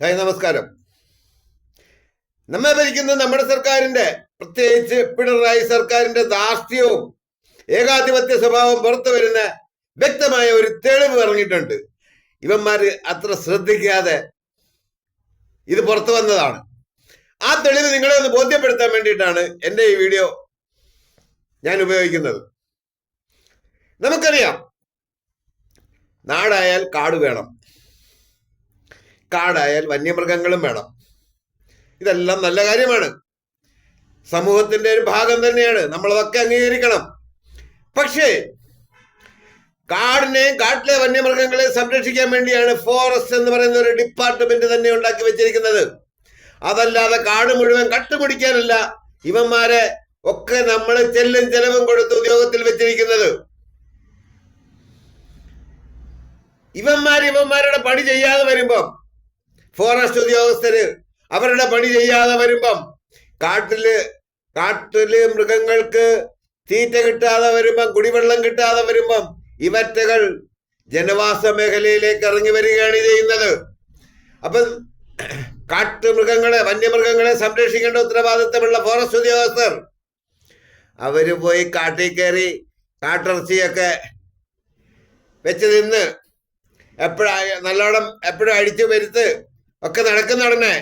Hi നമസ്കാരം. നമ്മെ ഭരിക്കുന്ന നമ്മുടെ സർക്കാരിന്റെ പ്രത്യേകിച്ച് പിണറായി സർക്കാരിന്റെ ധാർഷ്ട്യവും ഏകാധിപത്യ സ്വഭാവം പുറത്തു വരുന്ന വ്യക്തമായ ഒരു തെളിവ് ഇറങ്ങിയിട്ടുണ്ട്. ഇവന്മാര് അത്ര ശ്രദ്ധിക്കാതെ ഇത് പുറത്തു വന്നതാണ്. ആ തെളിവ് നിങ്ങളെ ഒന്ന് ബോധ്യപ്പെടുത്താൻ വേണ്ടിയിട്ടാണ് എന്റെ ഈ വീഡിയോ ഞാൻ ഉപയോഗിക്കുന്നത്. നമുക്കറിയാം നാടായാൽ കാട് വേണം. കാടായാൽ വന്യമൃഗങ്ങളും വേണം. ഇതെല്ലാം നല്ല കാര്യമാണ്. സമൂഹത്തിന്റെ ഒരു ഭാഗം തന്നെയാണ്. നമ്മളതൊക്കെ അംഗീകരിക്കണം. പക്ഷേ കാടിനെയും കാട്ടിലെ വന്യമൃഗങ്ങളെ സംരക്ഷിക്കാൻ വേണ്ടിയാണ് ഫോറസ്റ്റ് എന്ന് പറയുന്ന ഒരു ഡിപ്പാർട്ട്മെന്റ് തന്നെ ഉണ്ടാക്കി വെച്ചിരിക്കുന്നത്. അതല്ലാതെ കാട് മുഴുവൻ കട്ടുപിടിക്കാനല്ല ഇവന്മാരെ ഒക്കെ നമ്മൾ ചെല്ലും ചെലവും കൊടുത്ത് ഉദ്യോഗത്തിൽ വെച്ചിരിക്കുന്നത്. ഇവന്മാർ ഇവന്മാരുടെ പണി ചെയ്യാതെ വരുമ്പം ഫോറസ്റ്റ് ഉദ്യോഗസ്ഥര് അവരുടെ പണി ചെയ്യാതെ വരുമ്പം കാട്ടിൽ കാട്ടിൽ മൃഗങ്ങൾക്ക് തീറ്റ കിട്ടാതെ വരുമ്പം കുടിവെള്ളം കിട്ടാതെ വരുമ്പം ഇവറ്റകൾ ജനവാസ മേഖലയിലേക്ക് ഇറങ്ങി വരികയാണ് ചെയ്യുന്നത്. അപ്പം കാട്ടുമൃഗങ്ങളെ വന്യമൃഗങ്ങളെ സംരക്ഷിക്കേണ്ട ഉത്തരവാദിത്തമുള്ള ഫോറസ്റ്റ് ഉദ്യോഗസ്ഥർ അവർ പോയി കാട്ടിൽ കയറി കാട്ടിറച്ചിയൊക്കെ വെച്ച് നിന്ന് എപ്പോഴാ നല്ലോണം എപ്പോഴും അടിച്ചു വരുത്ത് ഒക്കെ നടക്കുന്നുടനെ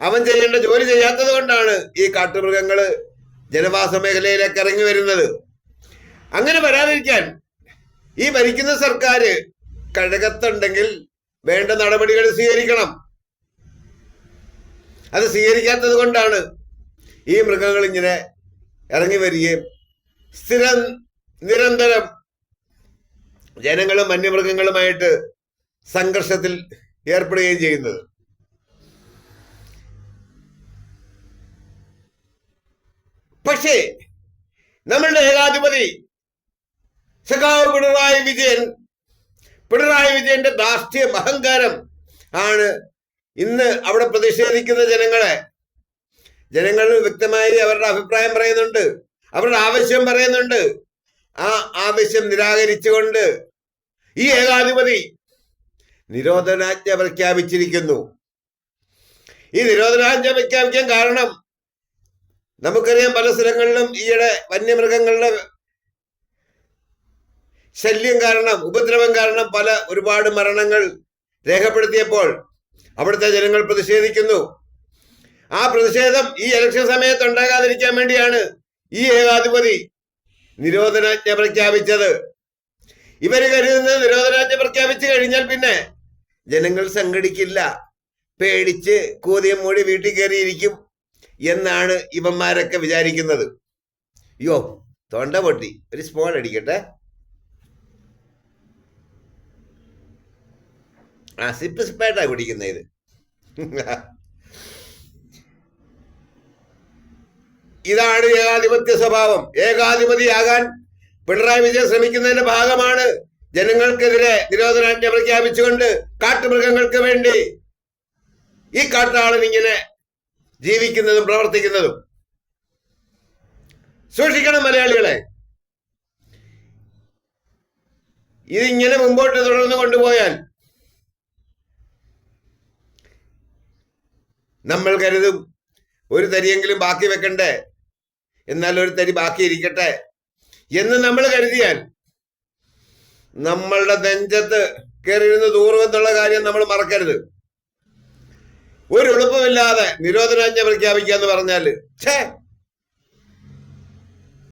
അവൻ ചെയ്യേണ്ട ജോലി ചെയ്യാത്തത് കൊണ്ടാണ് ഈ കാട്ടുമൃഗങ്ങൾ ജനവാസ മേഖലയിലേക്ക് ഇറങ്ങി വരുന്നത്. അങ്ങനെ വരാതിരിക്കാൻ ഈ ഭരിക്കുന്ന സർക്കാർ കഴകത്തുണ്ടെങ്കിൽ വേണ്ട നടപടികൾ സ്വീകരിക്കണം. അത് സ്വീകരിക്കാത്തത് കൊണ്ടാണ് ഈ മൃഗങ്ങൾ ഇങ്ങനെ ഇറങ്ങി വരികയും സ്ഥിരം നിരന്തരം ജനങ്ങളും വന്യമൃഗങ്ങളുമായിട്ട് സംഘർഷത്തിൽ ഏർപ്പെടുകയും ചെയ്യുന്നത്. പക്ഷേ നമ്മളുടെ ഏകാധിപതി സഖാവ് പിണറായി വിജയൻ പിണറായി വിജയന്റെ ധാർഷ്ട്യം അഹങ്കാരം ആണ് ഇന്ന് അവിടെ പ്രതിഷേധിക്കുന്ന ജനങ്ങളെ. ജനങ്ങൾ വ്യക്തമായി അവരുടെ അഭിപ്രായം പറയുന്നുണ്ട് അവരുടെ ആവശ്യം പറയുന്നുണ്ട്. ആ ആവശ്യം നിരാകരിച്ചുകൊണ്ട് ഈ ഏകാധിപതി നിരോധനാജ്ഞ പ്രഖ്യാപിച്ചിരിക്കുന്നു. ഈ നിരോധനാജ്ഞ പ്രഖ്യാപിക്കാൻ കാരണം നമുക്കറിയാം പല സ്ഥലങ്ങളിലും ഈയിടെ വന്യമൃഗങ്ങളുടെ ശല്യം കാരണം ഉപദ്രവം കാരണം പല ഒരുപാട് മരണങ്ങൾ രേഖപ്പെടുത്തിയപ്പോൾ അവിടുത്തെ ജനങ്ങൾ പ്രതിഷേധിക്കുന്നു. ആ പ്രതിഷേധം ഈ ഇലക്ഷൻ സമയത്ത് ഉണ്ടാകാതിരിക്കാൻ വേണ്ടിയാണ് ഈ ഏകാധിപതി നിരോധനാജ്ഞ പ്രഖ്യാപിച്ചത്. ഇവർ കരുതുന്നത് നിരോധനാജ്ഞ പ്രഖ്യാപിച്ചു കഴിഞ്ഞാൽ പിന്നെ ജനങ്ങൾ സംഘടിക്കില്ല. പേടിച്ച് കൂതിയം മൂടി വീട്ടിൽ കയറിയിരിക്കും. എന്നാണ് ഇവന്മാരൊക്കെ വിചാരിക്കുന്നത്. അയ്യോ തൊണ്ട പൊട്ടി. ഒരു സ്മോൾ അടിക്കട്ടെ. ആ സിപ്പ് സിപ്പായിട്ടാ കുടിക്കുന്ന ഇത്. ഇതാണ് ഏകാധിപത്യ സ്വഭാവം. ഏകാധിപതിയാകാൻ പിണറായി വിജയൻ ശ്രമിക്കുന്നതിന്റെ ഭാഗമാണ് ജനങ്ങൾക്കെതിരെ നിരോധനാജ്ഞ പ്രഖ്യാപിച്ചുകൊണ്ട് കാട്ടുമൃഗങ്ങൾക്ക് വേണ്ടി ഈ കാട്ടാളൻ ഇങ്ങനെ ജീവിക്കുന്നതും പ്രവർത്തിക്കുന്നതും. സൂക്ഷിക്കണം മലയാളികളെ. ഇതിങ്ങനെ മുമ്പോട്ട് തുടർന്ന് കൊണ്ടുപോയാൽ നമ്മൾ കരുതും ഒരു തരിയെങ്കിലും ബാക്കി വെക്കണ്ടേ? എന്നാൽ ഒരു തരി ബാക്കി ഇരിക്കട്ടെ എന്ന് നമ്മൾ കരുതിയാൽ നമ്മളുടെ നെഞ്ചത്ത് കയറിയിരുന്ന് ദൂരമെന്നുള്ള കാര്യം നമ്മൾ മറക്കരുത്. ഒരു എളുപ്പമില്ലാതെ നിരോധനാജ്ഞ പ്രഖ്യാപിക്കുക എന്ന് പറഞ്ഞാൽ ഛേ